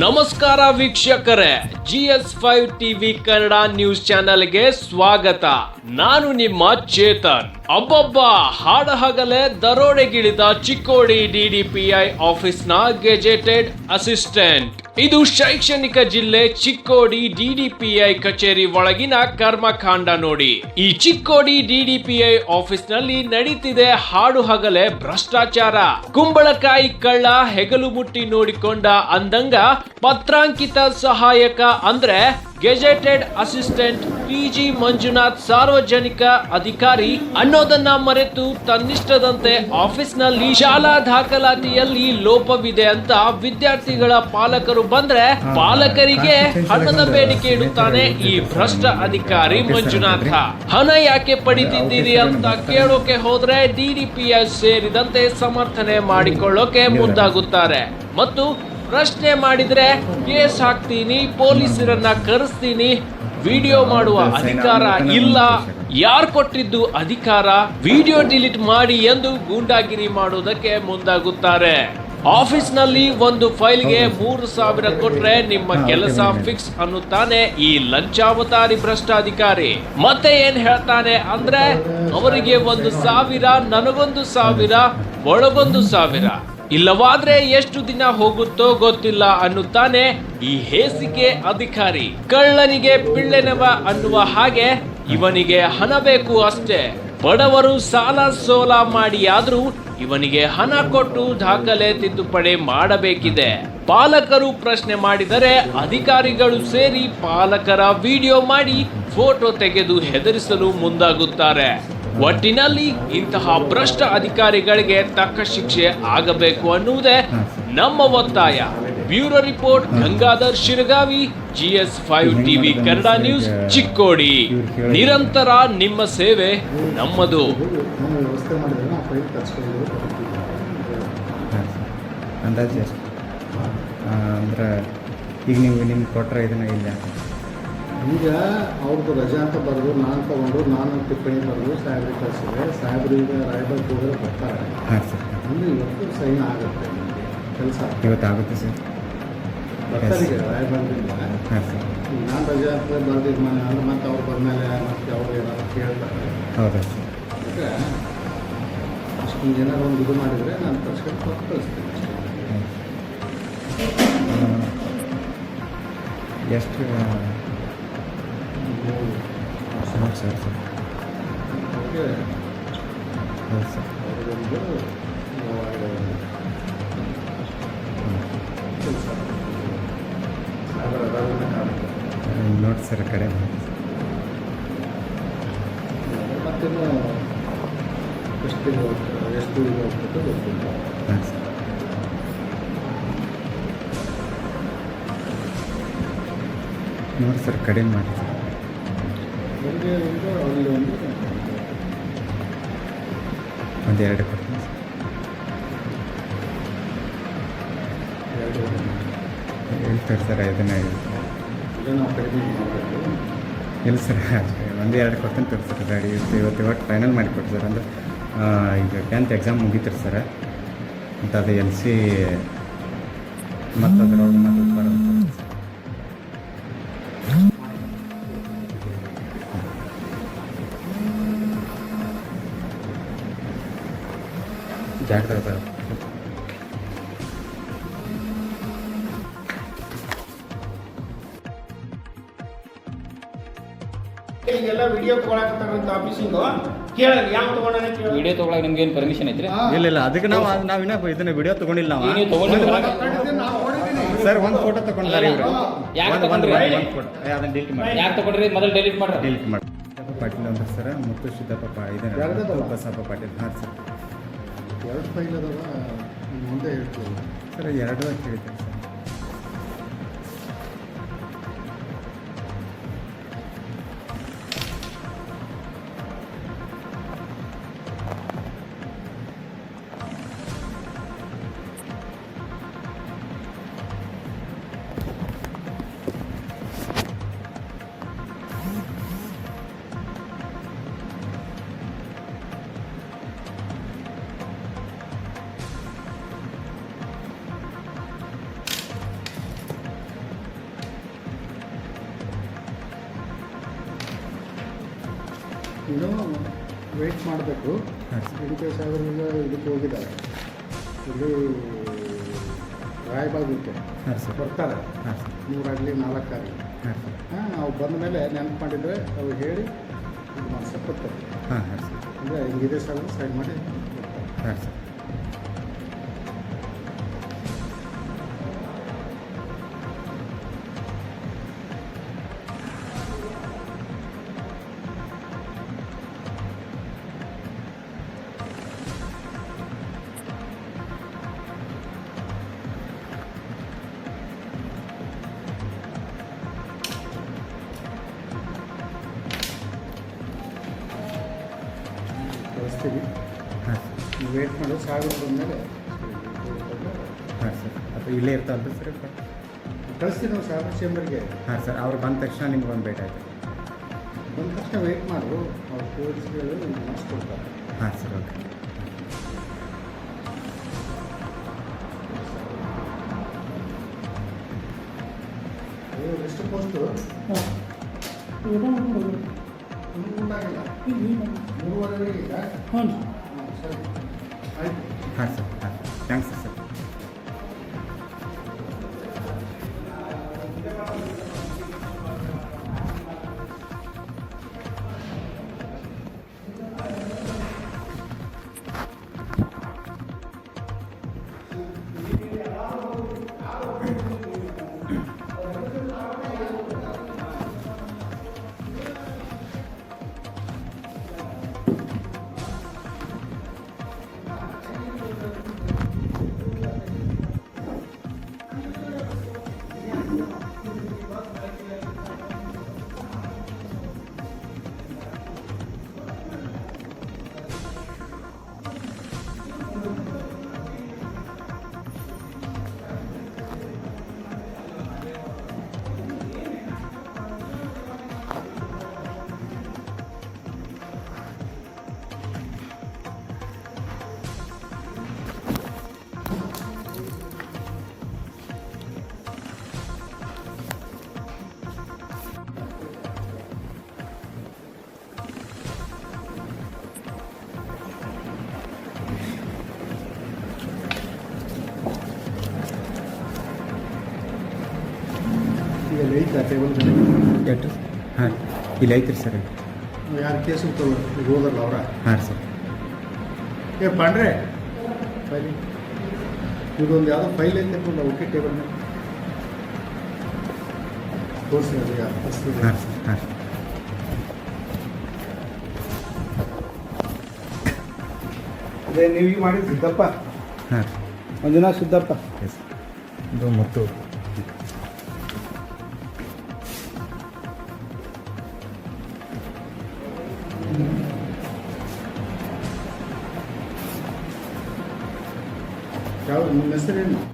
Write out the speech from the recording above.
ನಮಸ್ಕಾರ ವೀಕ್ಷಕರೇ G S five TV Kannada news ಚಾನೆಲ್ಗೆ ಸ್ವಾಗತ. ನಾನು ನಿಮ್ಮ ಚೇತನ್. ಅಬ್ಬಬ್ಬ, ಹಾಡಹಗಲೇ ದರೋಡೆಗಿಳಿದ ಚಿಕ್ಕೋಡಿ ಡಿಡಿಪಿಐ ಆಫೀಸ್ನ ಗೆಜೆಟೆಡ್ ಅಸಿಸ್ಟೆಂಟ್. ಇದು ಶೈಕ್ಷಣಿಕ ಜಿಲ್ಲೆ ಚಿಕ್ಕೋಡಿ ಡಿಡಿಪಿಐ ಕಚೇರಿ ಒಳಗಿನ ಕರ್ಮಕಾಂಡ ನೋಡಿ. ಈ ಚಿಕ್ಕೋಡಿ ಡಿಡಿಪಿಐ ಆಫೀಸ್ನಲ್ಲಿ ನಡೀತಿದೆ ಹಾಡು ಹಗಲೆ ಭ್ರಷ್ಟಾಚಾರ. ಕುಂಬಳಕಾಯಿ ಕಳ್ಳ ಹೆಗಲು ಮುಟ್ಟಿ ನೋಡಿಕೊಂಡ ಅಂದಂಗ ಪತ್ರಾಂಕಿತ ಸಹಾಯಕ ಅಂದ್ರೆ gazetted assistant P G Manjunath ಸಾರ್ವಜನಿಕ ಅಧಿಕಾರಿ ಅನ್ನೋದನ್ನ ಮರೆತು ತನ್ನಿಷ್ಟದಂತೆ ಆಫೀಸ್ನಲ್ಲಿ ಶಾಲಾ ದಾಖಲಾತಿಯಲ್ಲಿ ಲೋಪವಿದೆ ಅಂತ ವಿದ್ಯಾರ್ಥಿಗಳ ಪಾಲಕರು ಬಂದ್ರೆ ಪಾಲಕರಿಗೆ ಹಣದ ಬೇಡಿಕೆ ಇಡುತ್ತಾನೆ ಈ ಭ್ರಷ್ಟ ಅಧಿಕಾರಿ ಮಂಜುನಾಥ ಹಣ ಯಾಕೆ ಪಡಿತಿದ್ದೀರಿ ಅಂತ ಕೇಳೋಕೆ ಹೋದ್ರೆ ಡಿಡಿಪಿಎಸ್ ಸೇರಿದಂತೆ ಸಮರ್ಥನೆ ಮಾಡಿಕೊಳ್ಳೋಕೆ ಮುಂದಾಗುತ್ತಾರೆ ಮತ್ತು ಪ್ರಶ್ನೆ ಮಾಡಿದ್ರೆ ಕೇಸ್ ಹಾಕ್ತೀನಿ, ಪೊಲೀಸರನ್ನ ಕರೆಸ್ತೀನಿ, ವಿಡಿಯೋ ಮಾಡುವ ಅಧಿಕಾರ ಇಲ್ಲ, ಯಾರ್ ಕೊಟ್ಟಿದ್ದು ಅಧಿಕಾರ, ವಿಡಿಯೋ ಡಿಲೀಟ್ ಮಾಡಿ ಎಂದು ಗೂಂಡಾಗಿರಿ ಮಾಡುವುದಕ್ಕೆ ಮುಂದಾಗುತ್ತಾರೆ. ಆಫೀಸ್ನಲ್ಲಿ ಒಂದು ಫೈಲ್ಗೆ ಮೂರು ಸಾವಿರ ಕೊಟ್ರೆ ನಿಮ್ಮ ಕೆಲಸ ಫಿಕ್ಸ್ ಅನ್ನುತ್ತಾನೆ ಈ ಲಂಚಾವತಾರಿ ಭ್ರಷ್ಟಾಧಿಕಾರಿ. ಮತ್ತೆ ಏನ್ ಹೇಳ್ತಾನೆ ಅಂದ್ರೆ, ಅವರಿಗೆ ಒಂದು ಸಾವಿರ, ನನಗೊಂದು ಸಾವಿರ, ಒಳಗೊಂದು ಸಾವಿರ. ಇಲ್ಲವಾದ್ರೆ ಎಷ್ಟು ದಿನ ಹೋಗುತ್ತೋ ಗೊತ್ತಿಲ್ಲ ಅನ್ನುತ್ತಾನೆ ಈ ಹೇಸಿಗೆ ಅಧಿಕಾರಿ. ಕಳ್ಳನಿಗೆ ಪಿಳ್ಳೆನವ ಅನ್ನುವ ಹಾಗೆ ಇವನಿಗೆ ಹಣ ಬೇಕು ಅಷ್ಟೇ. ಬಡವರು ಸಾಲ ಸೋಲ ಮಾಡಿಯಾದ್ರೂ ಇವನಿಗೆ ಹಣ ಕೊಟ್ಟು ದಾಖಲೆ ತಿದ್ದುಪಡಿ ಮಾಡಬೇಕಿದೆ. ಪಾಲಕರು ಪ್ರಶ್ನೆ ಮಾಡಿದರೆ ಅಧಿಕಾರಿಗಳು ಸೇರಿ ಪಾಲಕರ ವಿಡಿಯೋ ಮಾಡಿ ಫೋಟೋ ತೆಗೆದು ಹೆದರಿಸಲು ಮುಂದಾಗುತ್ತಾರೆ. ಒಟ್ಟಿನಲ್ಲಿ ಇಂತಹ ಭ್ರಷ್ಟ ಅಧಿಕಾರಿಗಳಿಗೆ ತಕ್ಕ ಶಿಕ್ಷೆ ಆಗಬೇಕು ಅನ್ನುವುದೇ ನಮ್ಮ ಒತ್ತಾಯ. Bureau report, Gangadhar Shiragavi, GS five TV Kannada news, Chikkodi. ನಿರಂತರ ನಿಮ್ಮ ಸೇವೆ ನಮ್ಮದು. ಅಂದಾಜು ಅಂದ್ರೆ ಈಗ ನೀವು ನಿಮ್ಗೆ ಕೊಟ್ಟರೆ ಇದನ್ನ ಇಲ್ಲ ಈಗ ಅವ್ರದ್ದು ರಜಾ ಅಂತ ಬರೆದು ನಾನು ತಗೊಂಡು ನಾನು ಟಿಪ್ಪಣಿ ಬರೆದು ಸಾಹೇಬ್ರಿಗೆ ಕಳಿಸಿದೆ ಸಾಹೇಬ್ರು ಈಗ ರಾಯಬಾಗ್ ಹೋದ್ರೆ ಬರ್ತಾರೆ. ಹಾಂ ಸರ್. ಅಂದ್ರೆ ಇವತ್ತು ಸೈನ್ ಆಗುತ್ತೆ ಕೆಲಸ ಇವತ್ತು ಆಗುತ್ತೆ ಸರ್. ಬರ್ತಾರೆ ಈಗ ಹಾಂ ಸರ್. ನಾನು ರಜಾ ಅಂತ ಬರ್ದಿದ್ದು ಮನೆ ಅಂದ್ರೆ ಮತ್ತೆ ಅವ್ರು ಬಂದಮೇಲೆ ಮತ್ತೆ ಅವ್ರು ಏನಾದ್ರು ಕೇಳ್ತಾರೆ. ಹೌದಾ ಸರ್. ಅದಕ್ಕೆ ಅಷ್ಟೊಂದು ಏನಾದ್ರು ಒಂದು ಇದು ಮಾಡಿದರೆ ನಾನು ತರ್ಸ್ಕೊಂಡು ಕೊಟ್ಟು ಕಳಿಸ್ತೀನಿ ಅಷ್ಟೇ. ಎಷ್ಟು ಅದಾದ್ಮೇಲೆ ಕಾಣುತ್ತೆ. ನೋಡಿ ಸರ್ ಕಡೆ ಮಾಡಿ ಮತ್ತಿನ್ನು ಎಷ್ಟು ತಿಂಗಳು ಹೋಗ್ತಾರೆ ಎಷ್ಟು ಇದು ಹೋಗ್ತದೆ ಗೊತ್ತಿಲ್ಲ ಹಾಂ ಸರ್ ನೋಡಿ ಸರ್ ಕಡಿಮೆ ಮಾಡಿ ಸರ್ ಅವ್ರಿಗೆ ಒಂದು ಅವ್ರಿಗೆ ಒಂದು ಒಂದು ಎರಡು ಕೊಡ್ತೀನಿ ಸರ್ ಎರಡು ಹೇಳ್ತಾರೆ. ಸರ್ ಇಲ್ಲ ಸರ್ ಒಂದು ಎರಡು ಕೊಡ್ತೀನಿ ತೋರಿ ಸರ್ ಗಾಡಿ ಇವತ್ತು ಇವತ್ತು ಇವತ್ತು ಫೈನಲ್ ಮಾಡಿ ಕೊಡಿ ಸರ್, ಅಂದ್ರೆ ಈಗ ಟೆಂತ್ ಎಕ್ಸಾಮ್ ಮುಗೀತಿರಿ ಸರ್ ಮತ್ತು ಅದು ಎಲ್ ಸಿ ಮತ್ತು ಅದ್ರೊಳಗೆ ಮತ್ತು ಬರೋದು. ಜಾಗ್ರತೆ ಈಗೆಲ್ಲ ವಿಡಿಯೋ ಕೇಳಲ್ಲ ಯಾವ ತಗೊಂಡಾನ ವಿಡಿಯೋ ತಗೊಳಕ್ ನಿಮ್ಗೆ ಏನು ಪರ್ಮಿಷನ್ ಐತ್ರಿ? ಇಲ್ಲ ಇಲ್ಲ ಅದಕ್ಕೆ ನಾವು ನಾವು ಇನ್ನೂ ಇದನ್ನ ವಿಡಿಯೋ ತಗೊಂಡಿಲ್ಲ ನೀವು ಸರ್ ಒಂದು ಫೋಟೋ ತಗೊಂಡಿದ್ದಾರೆ ಇವರು. ಯಾಕ್ ಒಂದು ಒಂದು ತಗೊಂಡ್ರಿ? ಒಂದು ಫೋಟೋ ಅದನ್ನ ಡಿಲೀಟ್ ಮಾಡಿ. ಯಾಕೆ ತಗೊಂಡ್ರಿ? ಮೊದಲು ಡಿಲೀಟ್ ಮಾಡ್ರಿ. ಡಿಲೀಟ್ ಮಾಡಿ. ಪಾಟೀಲ್ ಅಂತ ಸರ್ ಮುತ್ತು ಸಿದ್ದಪ್ಪ ಇದನ್ನ? ಬಸಪ್ಪ ಪಾಟೀಲ್. ಹಾಂ ಸರ್. ಎರಡು ಫೈಲ್ ಅದಾವ? ಮುಂದೆ ಹೇಳ್ತೀವಿ ಸರ್ ಎರಡು ಅಂತ ಹೇಳಿದ್ದಾರೆ ಸರ್ ಇನ್ನೂ ವೆಯ್ಟ್ ಮಾಡಬೇಕು. ಇದಕ್ಕೆ ಸಾಗರದಿಂದ ಇದಕ್ಕೆ ಹೋಗಿದ್ದಾರೆ. ಇಲ್ಲಿ ಗಾಯಬಾಗುತ್ತೆ ಬರ್ತಾರೆ. ಮೂರಾಗಲಿ ನಾಲ್ಕಾಗಲಿ. ಹಾಂ ಸರ್. ಹಾಂ ನಾವು ಬಂದ ಮೇಲೆ ನೆನಪು ಮಾಡಿದರೆ ಅವ್ರು ಹೇಳಿ ಇದು ಮಾಡ್ಸಕ್ಕೆ ಕೊಡ್ತಾರೆ ಹಾಂ ಹಾಂ ಸರ್. ಅಂದರೆ ಹಿಂಗಿದೆ ಸಾಗರ ಸೈಡ್ ಮಾಡಿ ಕೊಡ್ತಾರೆ ಹಾಂ ಸರ್. ಕಳಿಸ್ತೀವಿ ಹಾಂ. ನೀವು ವೇಟ್ ಮಾಡಿ ಸಾವಿರ ಬಂದಮೇಲೆ. ಹಾಂ ಸರ್. ಅಥವಾ ಇಲ್ಲೇ ಇರ್ತಾವಲ್ಲ ಸರ್ ಕಳಿಸ್ತೀವಿ ನಾವು ಸಾವಿರ ಚೇಂಬರ್ಗೆ ಹಾಂ ಸರ್ ಅವ್ರು ಬಂದ ತಕ್ಷಣ ನಿಮ್ಗೆ ಒಂದು ಭೇಟಿ ಆಯ್ತು. ಬಂದ ತಕ್ಷಣ ವೇಟ್ ಮಾಡು. ಅವ್ರು ತೋರಿಸ್ಗಳು ಮಾಡಿಸ್ಕೊಡ್ತಾರೆ. ಹಾಂ ಸರ್ ಓಕೆ. ಎಷ್ಟು ಪೋಸ್ಟು ಉಂಟಾಗಿಲ್ಲ ಮೂರುವರೆಗೆ ಈಗ ಹಾಂ ಸರಿ ಹಾಂ ಸರ್. ಹಾಂ ಥ್ಯಾಂಕ್ಸ್ ಸರ್. ಐತಾ ಟೇಬಲ್ ಎಷ್ಟು ಹಾಂ ಇಲ್ಲಿ ಐತ್ರಿ ಸರ್. ಯಾರು ಕೇಸು ಹೋದ್ರಲ್ಲ ಅವರ? ಹಾಂ ಸರ್. ಏ ಪಾಂಡ್ರೆ ಫೈಲಿ ಇದೊಂದು ಯಾವುದೋ ಫೈಲ್ ಐತೆ ಕೊಡ ಓಕೆ ಟೇಬಲ್ ಮೇಲೆ ತೋರಿಸಿ ಅದು ಯಾರು. ಹಾಂ ಸರ್ ಹಾಂ ಅದೇ ನೀವು ಈಗ ಮಾಡಿದ ಸಿದ್ದಪ್ಪ. ಹಾಂ. ಮಂಜುನಾಥ್ ಸಿದ್ದಪ್ಪ. ಎಸ್ ಇದು ಮತ್ತು. ಯಾವ ನಿಮ್ಮ ಹೆಸರೇನು